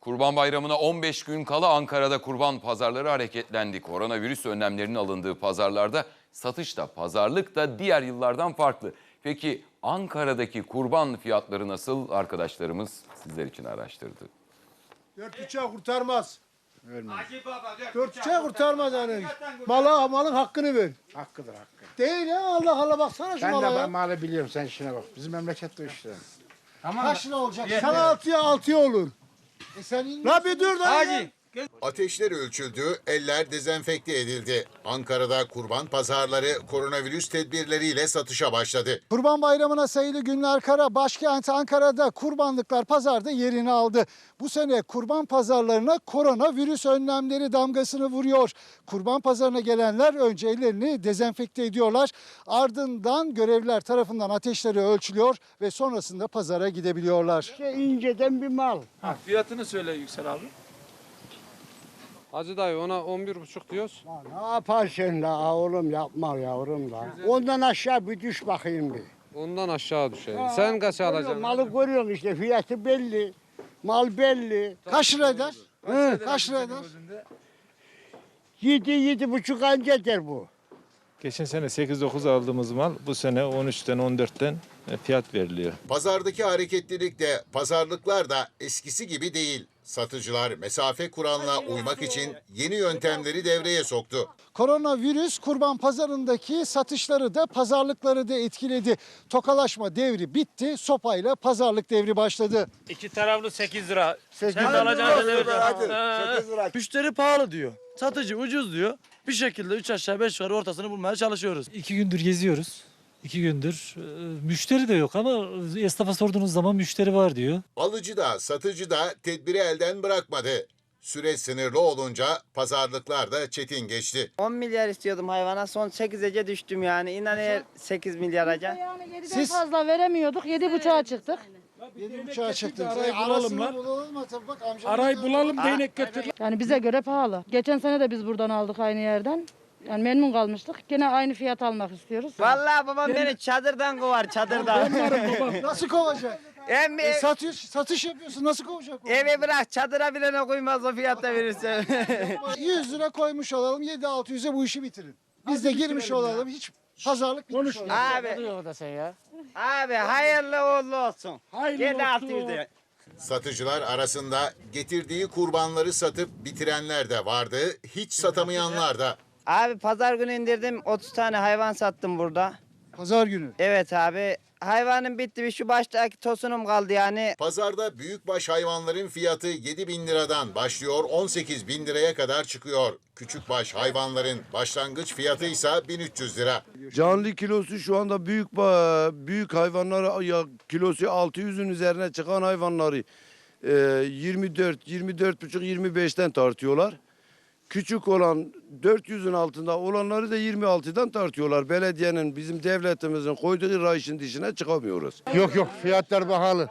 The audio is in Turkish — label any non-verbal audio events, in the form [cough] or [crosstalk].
Kurban Bayramı'na 15 gün kala Ankara'da kurban pazarları hareketlendi. Koronavirüs önlemlerinin alındığı pazarlarda satış da pazarlık da diğer yıllardan farklı. Peki Ankara'daki kurban fiyatları nasıl? Arkadaşlarımız sizler için araştırdı. Dört bıçağı kurtarmaz. Baba dört, bıçağı kurtarmaz yani. Mala malın hakkını ver. Hakkıdır hakkı. Değil ya Allah Allah baksana şu Ben mala de ya. ben malı biliyorum sen işine bak. Bizim memlekette işte. Kaç lira olacak? Sana altıya altıya olur. E sen La bir dur da. Hacı. Ateşler ölçüldü, eller dezenfekte edildi. Ankara'da kurban pazarları koronavirüs tedbirleriyle satışa başladı. Kurban Bayramı'na sayılı günler kara başkent Ankara'da kurbanlıklar pazarda yerini aldı. Bu sene kurban pazarlarına koronavirüs önlemleri damgasını vuruyor. Kurban pazarına gelenler önce ellerini dezenfekte ediyorlar. Ardından görevliler tarafından ateşleri ölçülüyor ve sonrasında pazara gidebiliyorlar. Şey inceden bir mal. Fiyatını söyle Yüksel abi. Hacı dayı ona 11,5 diyoruz. Ne yaparsın la oğlum yapma yavrum la. Ondan aşağı bir düş bakayım bir. Ondan aşağı düşer. Sen kaç alacaksın? Malı görüyorsun işte fiyatı belli. Mal belli. Kaç lira eder? Kaç lira eder? Yedi yedi buçuk anca eder bu. Geçen sene 8-9 aldığımız mal bu sene 13'ten 14'ten e, fiyat veriliyor. Pazardaki hareketlilik de pazarlıklar da eskisi gibi değil. Satıcılar mesafe kuralına uymak için yeni yöntemleri devreye soktu. Koronavirüs kurban pazarındaki satışları da pazarlıkları da etkiledi. Tokalaşma devri bitti. Sopayla pazarlık devri başladı. İki taraflı 8 lira. Sekiz Sen de lira. alacaksın ne Hadi, vereceksin? sekiz lira. Müşteri pahalı diyor. Satıcı ucuz diyor. Bir şekilde 3 aşağı 5 yukarı ortasını bulmaya çalışıyoruz. İki gündür geziyoruz. İki gündür. Ee, Müşteri de yok ama esnafa sorduğunuz zaman müşteri var diyor. Alıcı da satıcı da tedbiri elden bırakmadı. Süre sınırlı olunca pazarlıklar da çetin geçti. 10 milyar istiyordum hayvana. Son 8'ece düştüm yani. İnan eğer 8 milyaraca. Yani 7'den Siz- fazla veremiyorduk. 7,5'a çıktık. Yedi buçuğa çıktık. arayı bulalım lan. bak Arayı bulalım değnek getir. Yani bize göre pahalı. Geçen sene de biz buradan aldık aynı yerden. Yani memnun kalmıştık. Gene aynı fiyat almak istiyoruz. Vallahi babam beni çadırdan kovar çadırdan. [laughs] Nasıl kovacak? Emmi E, satış, satış yapıyorsun nasıl kovacak? o? eve bırak çadıra bile ne koymaz o fiyatta verirse. 100 [laughs] lira koymuş olalım 7-600'e bu işi bitirin. Biz de girmiş olalım hiç pazarlık bitmiş olalım. abi, orada sen ya. abi hayırlı uğurlu olsun. Gel 600'e. Satıcılar arasında getirdiği kurbanları satıp bitirenler de vardı, hiç satamayanlar da. Abi pazar günü indirdim 30 tane hayvan sattım burada. Pazar günü. Evet abi. Hayvanım bitti bir şu baştaki tosunum kaldı yani. Pazarda büyükbaş hayvanların fiyatı 7 bin liradan başlıyor 18 bin liraya kadar çıkıyor. Küçükbaş hayvanların başlangıç fiyatı ise 1300 lira. Canlı kilosu şu anda büyük büyük hayvanlar ya kilosu 600'ün üzerine çıkan hayvanları e, 24 24 buçuk 25'ten tartıyorlar. Küçük olan 400'ün altında olanları da 26'dan tartıyorlar. Belediyenin bizim devletimizin koyduğu rayışın dışına çıkamıyoruz. Yok yok fiyatlar pahalı.